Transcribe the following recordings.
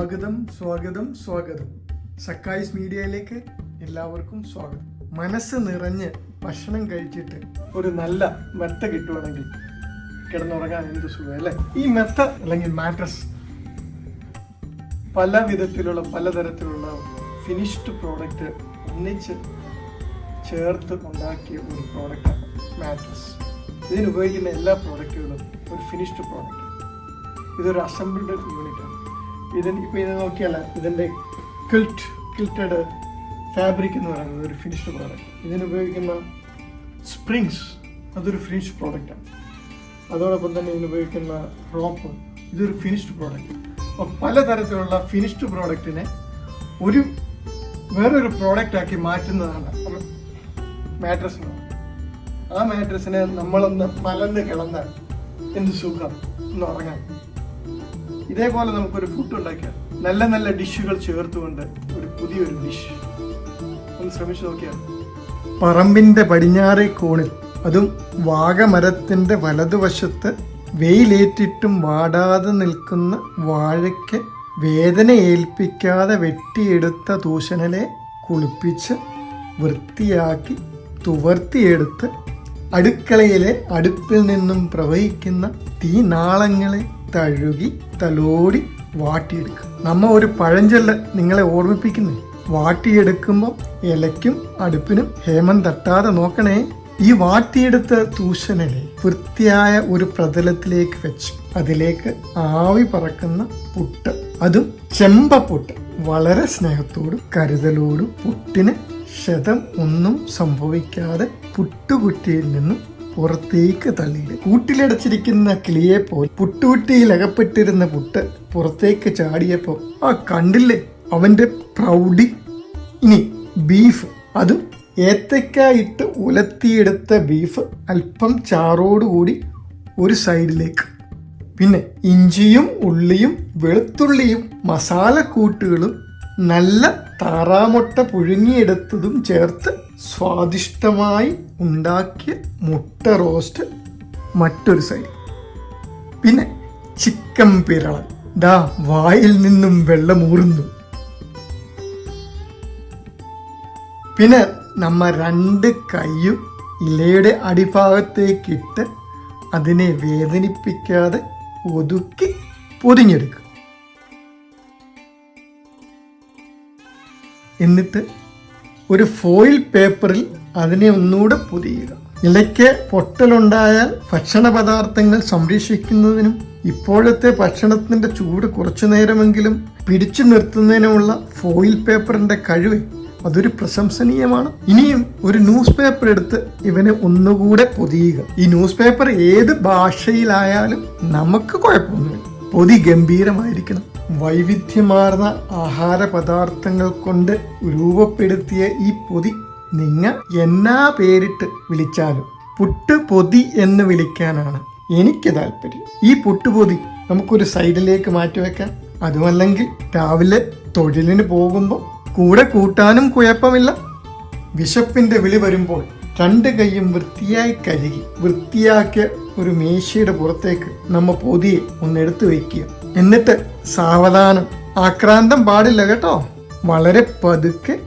സ്വാഗതം സ്വാഗതം സ്വാഗതം. സക്കായിസ് മീഡിയയിലേക്ക് എല്ലാവർക്കും സ്വാഗതം. മനസ്സ് നിറഞ്ഞ് ഭക്ഷണം കഴിച്ചിട്ട് ഒരു നല്ല മെത്ത കിട്ടുവാണെങ്കിൽ കിടന്നുറങ്ങാൻ എന്ത് സുഖം അല്ലേ? ഈ മെത്ത അല്ലെങ്കിൽ മാട്രസ് പല വിധത്തിലുള്ള പലതരത്തിലുള്ള ഫിനിഷ്ഡ് പ്രോഡക്റ്റ് ഒന്നിച്ച് ചേർത്ത് ഉണ്ടാക്കിയ ഒരു പ്രോഡക്റ്റാണ് മാട്രസ്. ഇതിന് ഉപയോഗിക്കുന്ന എല്ലാ പ്രോഡക്റ്റുകളും ഒരു ഫിനിഷ്ഡ് പ്രോഡക്റ്റ് ഇതൊരു അസംബിൾഡ് യൂണിറ്റ് ആണ് ഇതിന് നോക്കിയല്ല ഇത് നോക്കിയാൽ ഇതിന്റെ കിൽറ്റ് കിൽറ്റഡ് ഫാബ്രിക് എന്ന് പറയുന്നത് ഒരു ഫിനിഷ്ഡ് പ്രോഡക്റ്റ് ഇതിന് ഉപയോഗിക്കുന്ന സ്പ്രിങ്സ് അതൊരു ഫിനിഷ്ഡ് പ്രോഡക്റ്റാണ് അതോടൊപ്പം തന്നെ ഇതിന് ഉപയോഗിക്കുന്ന റോപ്പ് ഇതൊരു ഫിനിഷ്ഡ് പ്രോഡക്റ്റ് അപ്പോൾ പലതരത്തിലുള്ള ഫിനിഷ്ഡ് പ്രോഡക്റ്റിനെ ഒരു വേറൊരു പ്രോഡക്റ്റാക്കി മാറ്റുന്നതാണ് മാട്രസ് ആ മാട്രസിനെ നമ്മളൊന്ന് മലന്ന് കിളന്നാൽ എന്ത് സുഖം എന്ന് ഉറങ്ങാൻ. ഇതേപോലെ നമുക്കൊരു ഫുഡ് ഉണ്ടാക്കിയാൽ നല്ല നല്ല ഡിഷുകൾ ചേർത്തുകൊണ്ട് ഒരു പുതിയൊരു ഡിഷ് ഒന്ന് ശ്രമിച്ചു നോക്കിയാൽ. പറമ്പിന്റെ പടിഞ്ഞാറേ കോണിൽ അതും വാഗമരത്തിന്റെ വലതുവശത്ത് വെയിലേറ്റിട്ടും വാടാതെ നിൽക്കുന്ന വാഴയ്ക്ക് വേദന ഏൽപ്പിക്കാതെ വെട്ടിയെടുത്ത തൂഷണലെ കുളിപ്പിച്ച് വൃത്തിയാക്കി തുവർത്തിയെടുത്ത് അടുക്കളയിലെ അടുപ്പിൽ നിന്നും പ്രവഹിക്കുന്ന തീ നാളങ്ങളെ തഴുകി തലോടി വാട്ടിയെടുക്കുക നമ്മ ഒരു പഴഞ്ചൊല്ല് നിങ്ങളെ ഓർമ്മിപ്പിക്കുന്നു വാട്ടിയെടുക്കുമ്പോൾ ഇലയ്ക്കും അടുപ്പിനും ഹേമം തട്ടാതെ നോക്കണേ. ഈ വാട്ടിയെടുത്ത തൂഷണലെ വൃത്തിയായ ഒരു പ്രതലത്തിലേക്ക് വെച്ച്. അതിലേക്ക് ആവി പറക്കുന്ന പുട്ട്. അതും ചെമ്പ പുട്ട്. വളരെ സ്നേഹത്തോടും കരുതലോടും പുട്ടിന് ക്ഷതം ഒന്നും സംഭവിക്കാതെ പുട്ടുകുറ്റിയിൽ നിന്നും പുറത്തേക്ക് തള്ളിയിടും. കൂട്ടിലടച്ചിരിക്കുന്ന കിളിയെ പോൽ പുട്ടുകുറ്റിയിൽ അകപ്പെട്ടിരുന്ന പുട്ട് പുറത്തേക്ക് ചാടിയപ്പോൾ ആ കണ്ടില്ലേ അവന്റെ പ്രൗഢി? ഇനി ബീഫ്. അതും ഏത്തക്കായിട്ട് ഉലത്തിയെടുത്ത ബീഫ് അല്പം ചാറോടുകൂടി ഒരു സൈഡിലേക്ക്. പിന്നെ ഇഞ്ചിയും ഉള്ളിയും വെളുത്തുള്ളിയും മസാലക്കൂട്ടുകളും നല്ല താറാമുട്ട പുഴുങ്ങിയെടുത്തതും ചേർത്ത് സ്വാദിഷ്ടമായി ഉണ്ടാക്കിയ മുട്ട റോസ്റ്റ് മറ്റൊരു സൈഡ് പിന്നെ ചിക്കൻ പിരളൻ. ദാ വായിൽ നിന്നും വെള്ളമൂറുന്നു പിന്നെ നമ്മ രണ്ട് കൈയും ഇലയുടെ അടിഭാഗത്തേക്കിട്ട് അതിനെ വേദനിപ്പിക്കാതെ ഒതുക്കി പൊതിഞ്ഞെടുക്കുക. എന്നിട്ട് ഒരു ഫോയിൽ പേപ്പറിൽ അതിനെ ഒന്നുകൂടെ പൊതിയുക ഇലയ്ക്ക് പൊട്ടലുണ്ടായാൽ ഭക്ഷണ പദാർത്ഥങ്ങൾ സംരക്ഷിക്കുന്നതിനും ഇപ്പോഴത്തെ ഭക്ഷണത്തിന്റെ ചൂട് കുറച്ചു നേരമെങ്കിലും പിടിച്ചു നിർത്തുന്നതിനുമുള്ള ഫോയിൽ പേപ്പറിന്റെ കഴിവ് അതൊരു പ്രശംസനീയമാണ്. ഇനിയും ഒരു ന്യൂസ് പേപ്പർ എടുത്ത് ഇവനെ ഒന്നുകൂടെ പൊതിയുക. ഈ ന്യൂസ് പേപ്പർ ഏത് ഭാഷയിലായാലും നമുക്ക് കുഴപ്പമൊന്നുമില്ല. പൊതി ഗംഭീരമായിരിക്കണം. വൈവിധ്യമാർന്ന ആഹാര പദാർത്ഥങ്ങൾ കൊണ്ട് രൂപപ്പെടുത്തിയ ഈ പൊതി നിങ്ങൾ എന്നാ പേരിട്ട് വിളിച്ചാലും പുട്ട് പൊതി എന്ന് വിളിക്കാനാണ് എനിക്ക് താല്പര്യം ഈ പുട്ടുപൊതി നമുക്കൊരു സൈഡിലേക്ക് മാറ്റിവെക്കാം അതുമല്ലെങ്കിൽ രാവിലെ തൊഴിലിന് പോകുമ്പോൾ കൂടെ കൂട്ടാനും കുഴപ്പമില്ല. വിശപ്പിന്റെ വിളി വരുമ്പോൾ രണ്ട് കൈയും വൃത്തിയായി കഴുകി വൃത്തിയാക്കിയ ഒരു മേശയുടെ പുറത്തേക്ക് നമ്മ പൊതിയെ ഒന്ന് എടുത്തു വെക്കുക എന്നിട്ട് സാവധാനം ആക്രാന്തം പാടില്ല കേട്ടോ. വളരെ പതുക്കെ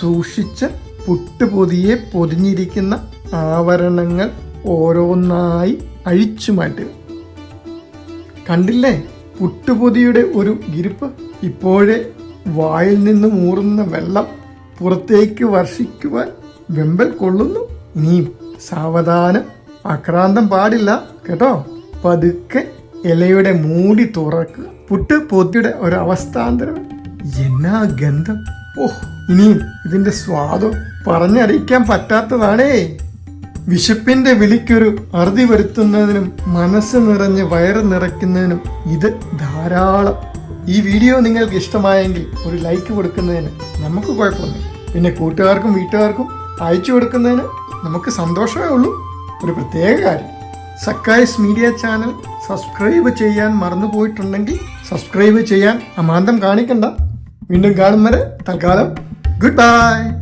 സൂക്ഷിച്ച് പുട്ടുപൊതിയെ പൊതിഞ്ഞിരിക്കുന്ന ആവരണങ്ങൾ ഓരോന്നായി അഴിച്ചു മാറ്റുക. കണ്ടില്ലേ? പുട്ടുപൊതിയുടെ ഒരു ഇരിപ്പ് ഇപ്പോഴേ വായിൽ നിന്ന് ഊറുന്ന വെള്ളം പുറത്തേക്ക് വർഷിക്കുവാൻ വെമ്പൽ കൊള്ളുന്നു. ഇനിയും സാവധാനം. ആക്രാന്തം പാടില്ല. കേട്ടോ? പതുക്കെ ഇലയുടെ മൂടി തുറക്കുക. പുട്ട് പൊതിയുടെ ഒരു അവസ്ഥാന്തരം. എന്നാ ഗന്ധം? ഓഹ് ഇനിയും ഇതിന്റെ സ്വാദം പറഞ്ഞറിയിക്കാൻ പറ്റാത്തതാണേ. വിശപ്പിന്റെ വിളിക്കൊരു അറുതി വരുത്തുന്നതിനും മനസ്സ് നിറഞ്ഞ് വയറ് നിറയ്ക്കുന്നതിനും ഇത് ധാരാളം. ഈ വീഡിയോ നിങ്ങൾക്ക് ഇഷ്ടമായെങ്കിൽ ഒരു ലൈക്ക് കൊടുക്കുന്നതിന് നമുക്ക് കുഴപ്പമില്ല പിന്നെ കൂട്ടുകാർക്കും വീട്ടുകാർക്കും അയച്ചു കൊടുക്കുന്നതിന് നമുക്ക് സന്തോഷമേ ഉള്ളൂ. ഒരു പ്രത്യേക കാര്യം. സക്കായ്സ് മീഡിയ ചാനൽ സബ്സ്ക്രൈബ് ചെയ്യാൻ മറന്നു പോയിട്ടുണ്ടെങ്കിൽ സബ്സ്ക്രൈബ് ചെയ്യാൻ അമാന്തം കാണിക്കണ്ട. വീണ്ടും കാണും വരെ തൽക്കാലം. Good bye.